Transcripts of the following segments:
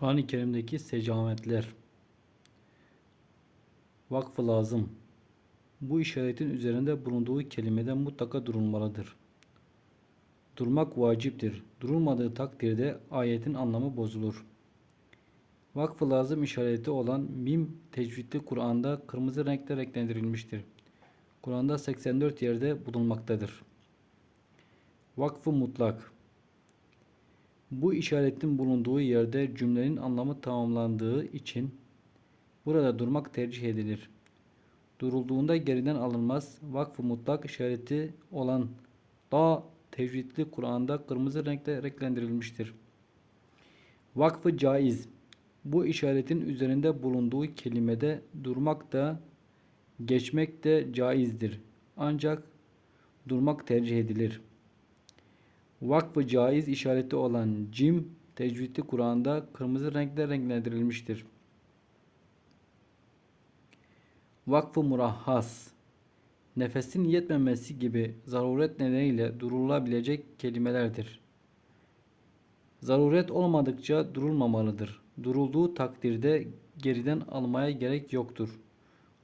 Kur'an-ı Kerim'deki secametler. Vakfı lazım. Bu işaretin üzerinde bulunduğu kelimeden mutlaka durulmalıdır. Durmak vaciptir. Durulmadığı takdirde ayetin anlamı bozulur. Vakfı lazım işareti olan mim tecvidli Kur'an'da kırmızı renkle renklendirilmiştir. Kur'an'da 84 yerde bulunmaktadır. Vakfı mutlak. Bu işaretin bulunduğu yerde cümlenin anlamı tamamlandığı için burada durmak tercih edilir. Durulduğunda geriden alınmaz. Vakfı mutlak işareti olan da tecvidli Kur'an'da kırmızı renkle renklendirilmiştir. Vakfı caiz. Bu işaretin üzerinde bulunduğu kelimede durmak da geçmek de caizdir. Ancak durmak tercih edilir. Vakfı caiz işareti olan cim tecvidli Kur'an'da kırmızı renkle renklendirilmiştir. Vakfı murahhas nefesin yetmemesi gibi zaruret nedeniyle durulabilecek kelimelerdir. Zaruret olmadıkça durulmamalıdır. Durulduğu takdirde geriden almaya gerek yoktur.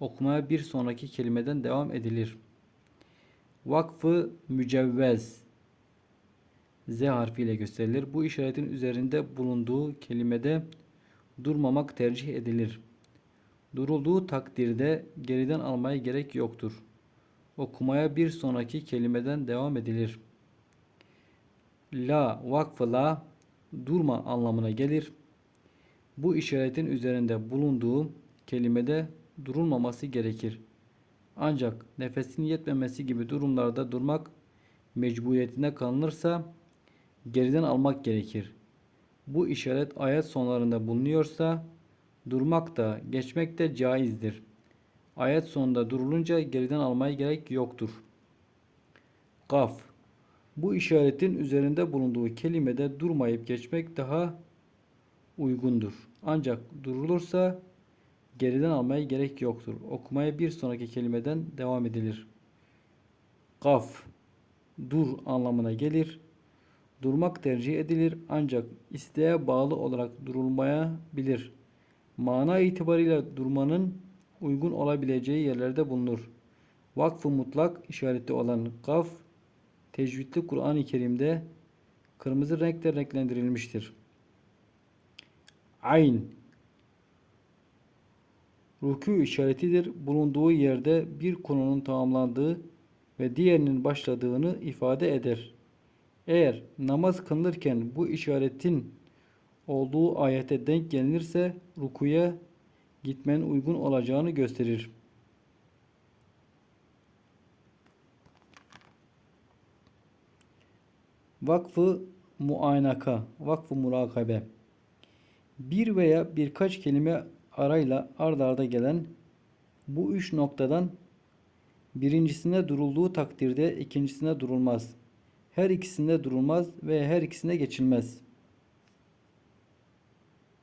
Okumaya bir sonraki kelimeden devam edilir. Vakfı mücevvez Z harfiyle gösterilir. Bu işaretin üzerinde bulunduğu kelimede durmamak tercih edilir. Durulduğu takdirde geriden almaya gerek yoktur. Okumaya bir sonraki kelimeden devam edilir. La vakfı la durma anlamına gelir. Bu işaretin üzerinde bulunduğu kelimede durulmaması gerekir. Ancak nefesin yetmemesi gibi durumlarda durmak mecburiyetine kalınırsa geriden almak gerekir. Bu işaret ayet sonlarında bulunuyorsa durmak da geçmek de caizdir. Ayet sonunda durulunca geriden almaya gerek yoktur. Kaf Bu işaretin üzerinde bulunduğu kelimede durmayıp geçmek daha uygundur. Ancak durulursa geriden almaya gerek yoktur. Okumaya bir sonraki kelimeden devam edilir. Kaf dur anlamına gelir. Durmak tercih edilir ancak isteğe bağlı olarak durulmayabilir. Mana itibarıyla durmanın uygun olabileceği yerlerde bulunur. Vakfı mutlak işareti olan kaf, tecvidli Kur'an-ı Kerim'de kırmızı renkle renklendirilmiştir. Ayn Rükû işaretidir. Bulunduğu yerde bir konunun tamamlandığı ve diğerinin başladığını ifade eder. Eğer namaz kılınırken bu işaretin olduğu ayete denk gelinirse rukuya gitmenin uygun olacağını gösterir. Vakfı muaynaka, vakfı murakabe. Bir veya birkaç kelime arayla ard arda gelen bu üç noktadan birincisinde durulduğu takdirde ikincisinde durulmaz. Her ikisinde durulmaz ve her ikisinde geçilmez.